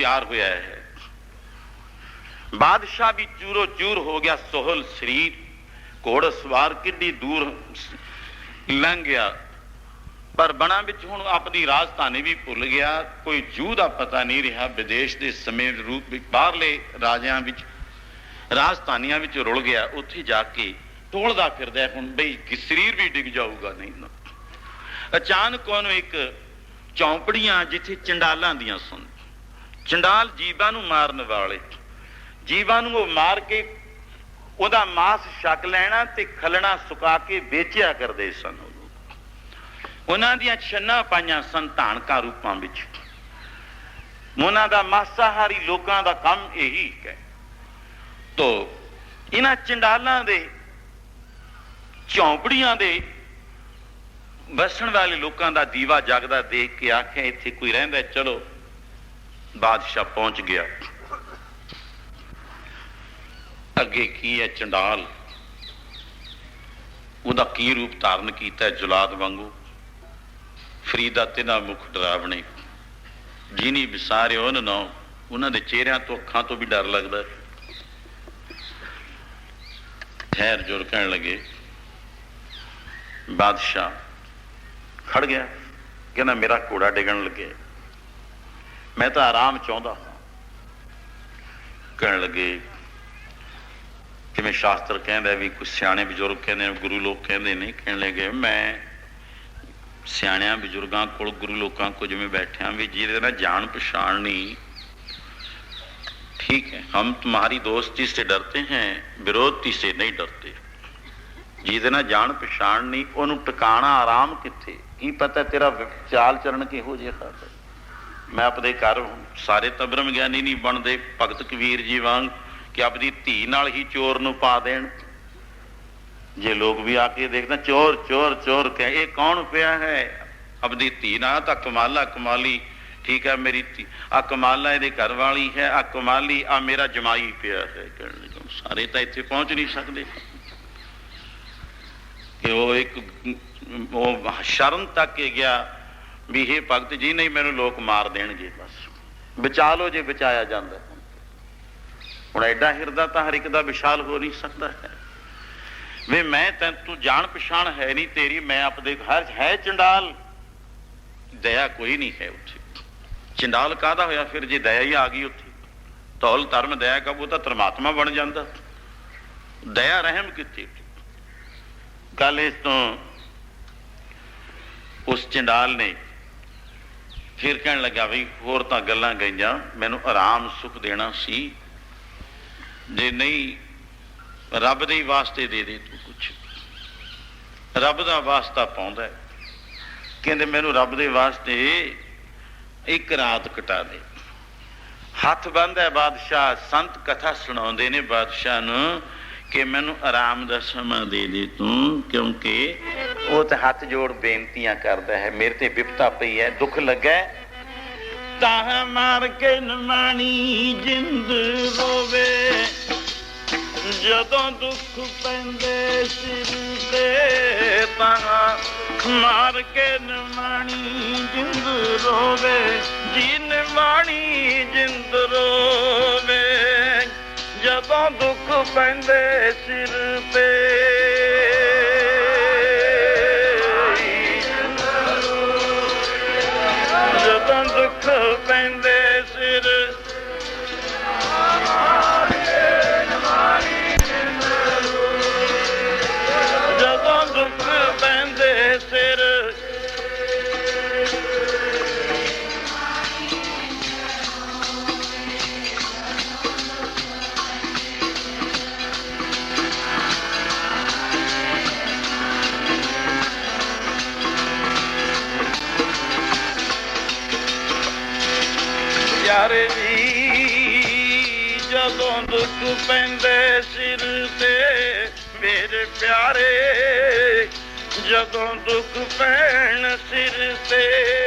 ਤਿਆਰ ਹੋਇਆ ਹੈ। ਬਾਦਸ਼ਾਹ ਵੀ ਚੂਰੋ ਚੂਰ ਹੋ ਗਿਆ ਸੋਹਲ ਸਰੀਰ। ਘੋੜ ਸਵਾਰ ਕਿੰਨੀ ਦੂਰ ਲੰਘ ਗਿਆ। ਪਰ ਬਣਾ ਵਿੱਚ ਹੁਣ ਆਪਣੀ ਰਾਜਧਾਨੀ ਵੀ ਭੁੱਲ ਗਿਆ। ਕੋਈ ਜੂ ਦਾ ਪਤਾ ਨਹੀਂ ਰਿਹਾ। ਵਿਦੇਸ਼ ਦੇ ਸਮੇਂ ਰੂਪ ਵਿੱਚ, ਬਾਹਰਲੇ ਰਾਜਿਆਂ ਵਿੱਚ, ਰਾਜਧਾਨੀਆਂ ਵਿੱਚ ਰੁਲ ਗਿਆ। ਉੱਥੇ ਜਾ ਕੇ ਟੋਲਦਾ ਫਿਰਦਾ ਹੁਣ ਬਈ ਸਰੀਰ ਵੀ ਡਿੱਗ ਜਾਊਗਾ ਨਹੀਂ ਅਚਾਨਕ ਉਹਨੂੰ ਇੱਕ ਚੌਂਪੜੀਆਂ ਜਿੱਥੇ ਚੰਡਾਲਾਂ ਦੀਆਂ ਸਨ ਚੰਡਾਲ ਜੀਵਾਂ ਨੂੰ ਮਾਰਨ ਵਾਲੇ। ਜੀਵਾਂ ਨੂੰ ਉਹ ਮਾਰ ਕੇ ਉਹਦਾ ਮਾਸ ਛਕ ਲੈਣਾ ਤੇ ਖਲਣਾ ਸੁਕਾ ਕੇ ਵੇਚਿਆ ਕਰਦੇ ਸਨ ਉਹਨਾਂ ਦੀਆਂ ਛੰਨਾ ਪਾਈਆਂ ਸਨ ਧਾਨਕਾ ਰੂਪਾਂ ਵਿੱਚ। ਉਹਨਾਂ ਦਾ ਮਾਸਾਹਾਰੀ ਲੋਕਾਂ ਦਾ ਕੰਮ ਇਹੀ ਹੈ। ਤੋ ਇਹਨਾਂ ਚੰਡਾਲਾਂ ਦੇ ਝੌਂਪੜੀਆਂ ਦੇ ਵਸਣ ਵਾਲੇ ਲੋਕਾਂ ਦਾ ਦੀਵਾ ਜਗਦਾ ਦੇਖ ਕੇ ਆਖਿਆ, ਇੱਥੇ ਕੋਈ ਰਹਿੰਦਾ, ਚਲੋ। ਬਾਦਸ਼ਾਹ ਪਹੁੰਚ ਗਿਆ। ਅੱਗੇ ਕੀ ਹੈ ਚੰਡਾਲ? ਉਹਦਾ ਕੀ ਰੂਪ ਧਾਰਨ ਕੀਤਾ ਹੈ ਜੁਲਾਦ ਵਾਂਗੂ? ਫਰੀਦਾ ਤਿਨਾ ਮੁਖ ਡਰਾਵਣੇ। ਜਿਨੀ ਵਿਸਾਰੇ ਉਹਨਾਂ ਨੂੰ ਉਹਨਾਂ ਦੇ ਚਿਹਰਿਆਂ ਤੋਂ ਅੱਖਾਂ ਤੋਂ ਵੀ ਡਰ ਲੱਗਦਾ ਹੈ। ਠਹਿਰ ਜੁਰ ਕਹਿਣ ਲੱਗੇ, ਬਾਦਸ਼ਾਹ, ਖੜ ਗਿਆ। ਕਹਿੰਦਾ, ਮੇਰਾ ਘੋੜਾ ਡਿੱਗਣ ਲੱਗਿਆ ਮੈਂ ਤਾਂ ਆਰਾਮ ਚਾਹੁੰਦਾ ਹਾਂ ਕਹਿਣ ਲੱਗੇ ਕਿਵੇਂ ਸ਼ਾਸਤਰ ਕਹਿੰਦਾ ਵੀ ਕੁਝ ਸਿਆਣੇ ਬਜ਼ੁਰਗ ਕਹਿੰਦੇ ਨੇ ਗੁਰੂ ਲੋਕ ਕਹਿੰਦੇ ਨੇ ਕਹਿਣ ਲੱਗੇ ਮੈਂ ਸਿਆਣਿਆਂ ਬਜ਼ੁਰਗਾਂ ਕੋਲ ਗੁਰੂ ਲੋਕਾਂ ਕੋਲ ਜਿਵੇਂ ਬੈਠਿਆਂ ਵੀ ਜਿਹਦੇ ਨਾਲ ਜਾਣ ਪਛਾਣ ਨਹੀਂ ठीक है हम तुम्हारी दोस्ती से डरते हैं विरोधी से नहीं डरते ਜਿਹਦੇ ਨਾਲ ਜਾਣ ਪਛਾਣ ਨਹੀਂ ਉਹਨੂੰ ਟਿਕਾਣਾ ਆਰਾਮ ਕਿੱਥੇ ਕੀ ਪਤਾ ਤੇਰਾ ਵਿ- ਚਾਲ ਚਰਨ ਕਿਹੋ ਜਿਹਾ ਹੈ ਮੈਂ ਆਪਦੇ ਘਰ ਸਾਰੇ ਤਬਰਮ ਗਿਆਨੀ ਨਹੀਂ ਬਣਦੇ ਭਗਤ ਕਬੀਰ ਜੀ ਵਾਂਗ ਕਿ ਆਪਦੀ ਧੀ ਨਾਲ ਹੀ ਚੋਰ ਨੂੰ ਪਾ ਦੇਣ। ਜੇ ਲੋਕ ਵੀ ਆ ਕੇ ਦੇਖਦਾ ਚੋਰ ਚੋਰ ਚੋਰ ਕਹੇ ਇਹ ਕੌਣ ਪਿਆ ਹੈ? ਆਪਦੀ ਧੀ ਨਾ ਤਾਂ ਕਮਾਲਾ ਕਮਾਲੀ ਠੀਕ ਹੈ ਮੇਰੀ ਧੀ। ਆ ਕਮਾਲਾ ਇਹਦੇ ਘਰ ਵਾਲੀ ਹੈ ਆ ਕਮਾਲੀ ਆ ਮੇਰਾ ਜਮਾਈ ਪਿਆ ਹੈ। ਕਹਿਣ ਲੱਗਾ, ਸਾਰੇ ਤਾਂ ਇੱਥੇ ਪਹੁੰਚ ਨਹੀਂ ਸਕਦੇ। ਕਿ ਉਹ ਇੱਕ ਉਹ ਸ਼ਰਮ ਤੱਕ ਕੇ ਗਿਆ। ਵੀ ਇਹ ਭਗਤ ਜੀ, ਨਹੀਂ ਮੈਨੂੰ ਲੋਕ ਮਾਰ ਦੇਣਗੇ, ਬਸ। ਬਚਾ ਲੋ ਜੇ ਬਚਾਇਆ ਜਾਂਦਾ ਹੈ। ਹੁਣ ਐਡਾ ਹਿਰਦਾ ਤਾਂ ਹਰ ਇੱਕ ਦਾ ਵਿਸ਼ਾਲ ਹੋ ਨਹੀਂ ਸਕਦਾ ਹੈ। ਵੇ ਮੈਂ ਤੈਨੂੰ, ਤੂੰ ਜਾਣ ਪਛਾਣ ਹੈ ਨਹੀਂ ਤੇਰੀ, ਮੈਂ ਆਪਦੇ ਘਰ ਹੈ ਚੰਡਾਲ। ਦਇਆ ਕੋਈ ਨਹੀਂ ਹੈ ਉੱਥੇ। ਚੰਡਾਲ ਕਾਦਾ ਹੋਇਆ? ਫਿਰ ਜੇ ਦਇਆ ਹੀ ਆ ਗਈ ਉੱਥੇ। ਤੌਲ ਧਰਮ, ਦਇਆ ਕਬੂ, ਤਾਂ ਧਰਮਾਤਮਾ ਬਣ ਜਾਂਦਾ। ਦਇਆ ਰਹਿਮ ਕਿੱਥੇ? ਗੱਲ ਇਸ ਤੋਂ ਉਸ ਚੰਡਾਲ ਨੇ ਫਿਰ ਕਹਿਣ ਲੱਗਾ ਵੀ ਹੋਰ ਤਾਂ ਗੱਲਾਂ ਗਈਆਂ, ਮੈਨੂੰ ਆਰਾਮ ਸੁਖ ਦੇਣਾ ਸੀ। ਜੇ ਨਹੀਂ, ਰੱਬ ਦੇ ਵਾਸਤੇ ਦੇ ਦੇ ਤੂੰ ਕੁਛ। ਰੱਬ ਦਾ ਵਾਸਤਾ ਪਾਉਂਦਾ ਹੈ। ਕਹਿੰਦੇ ਮੈਨੂੰ ਰੱਬ ਦੇ ਵਾਸਤੇ ਇੱਕ ਰਾਤ ਕਟਾ ਦੇ। ਹੱਥ ਬੰਦ ਹੈ ਬਾਦਸ਼ਾਹ, ਸੰਤ ਕਥਾ ਸੁਣਾਉਂਦੇ ਨੇ ਬਾਦਸ਼ਾਹ ਨੂੰ ਕਿ ਮੈਨੂੰ ਆਰਾਮ ਦਾ ਸਮਾਂ ਦੇ ਦੇ ਤੂੰ, ਕਿਉਂਕਿ ਉਹ ਤੇ ਹੱਥ ਜੋੜ ਬੇਨਤੀਆਂ ਕਰਦਾ ਹੈ, ਮੇਰੇ ਤੇ ਵਿਪਤਾ ਪਈ ਹੈ, ਦੁੱਖ ਲੱਗਾ ਹੈ। ਮਾਰ ਕੇ ਨਮਾਣੀ ਜਿੰਦ ਰੋਵੇ। ਜਦੋਂ ਦੁੱਖ ਪੈਂਦੇ ਸਿਰ ਤੇ ਤਾਂ ਮਾਰ ਕੇ ਨਮਾਣੀ ਜਿੰਦ ਰੋਵੇ। ਜੀਨ ਨਮਾਣੀ ਜਿੰਦ ਰੋਵੇ। ਜਦੋਂ ਦੁੱਖ ਪੈਂਦੇ ਸਿਰ ਤੇ ਦੁੱਖ ਪੈਂਦੇ ਜਦੋਂ ਦੁੱਖ ਪੈਂਦੇ ਸਿਰ ਤੇ ਮੇਰੇ ਪਿਆਰੇ ਜਦੋਂ ਦੁੱਖ ਪੈਣ ਸਿਰ ਤੇ